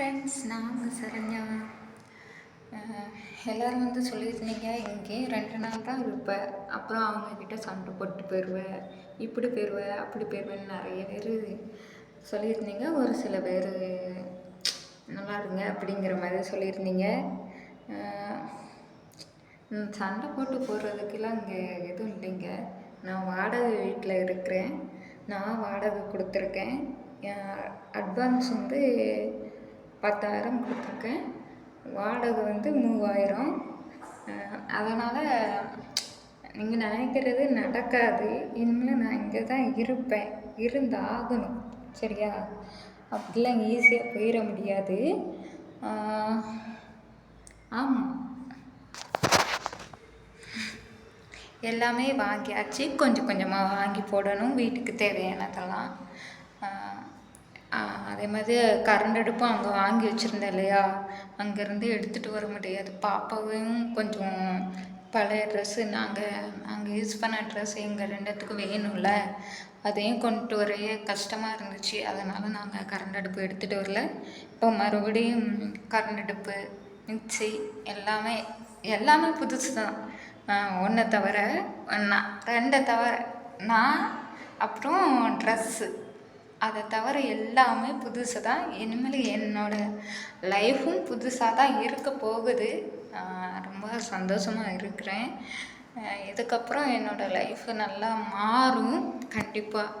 Friends நான் உங்கள் சரண்யா எல்லோரும் வந்து சொல்லியிருந்தீங்க இங்கேயும் ரெண்டு நாள் தான் இருப்பேன் அப்புறம் அவங்கக்கிட்ட சண்டை போட்டு போயிடுவேன் இப்படி போயிடுவேன் அப்படி போயிடுவேன்னு நிறைய பேர் சொல்லியிருந்தீங்க. ஒரு சில பேர் நல்லா இருங்க அப்படிங்கிற மாதிரி சொல்லியிருந்தீங்க. சண்டை போட்டு போடுறதுக்கெல்லாம் இங்கே எதுவும் இல்லைங்க. நான் வாடகை வீட்டில் இருக்கிறேன். நான் வாடகை கொடுத்துருக்கேன். அட்வான்ஸ் வந்து பத்தாயிரம் கொடுத்துருக்கேன். வாடகை வந்து மூவாயிரம். அதனால் நீங்கள் நினைக்கிறது நடக்காது. இனிமேல் நான் இங்கே தான் இருப்பேன். இருந்து ஆகணும் சரியா? அப்படிலாம் ஈஸியாக போயிட முடியாது. ஆமாம் எல்லாமே வாங்கியாச்சு. கொஞ்சம் கொஞ்சமாக வாங்கி போடணும். வீட்டுக்கு தேவையானதெல்லாம். அதே மாதிரி கரண்ட் அடுப்பும் அங்கே வாங்கி வச்சுருந்தேன் இல்லையா? அங்கேருந்து எடுத்துகிட்டு வர முடியாது. பாப்பாவையும் கொஞ்சம் பழைய ட்ரெஸ்ஸு நாங்கள் நாங்கள் யூஸ் பண்ண ட்ரெஸ் எங்கள் ரெண்டுத்துக்கும் வேணும்ல. அதையும் கொண்டு வரையே கஷ்டமாக இருந்துச்சு. அதனால் நாங்கள் கரண்ட் அடுப்பு எடுத்துகிட்டு வரல. இப்போ மறுபடியும் கரண்ட் அடுப்பு மிக்சி எல்லாமே எல்லாமே புதுசு தான் ஒன்றை தவிர நான் ரெண்டை தவிர நான் அப்புறம் ட்ரெஸ்ஸு அதை தவிர எல்லாமே புதுசு தான். இனிமேல் என்னோட லைஃப்பும் புதுசாக தான் இருக்க போகுது. நான் ரொம்ப சந்தோஷமாக இருக்கிறேன். இதுக்கப்புறம் என்னோடய லைஃப் நல்லா மாறும். கண்டிப்பாக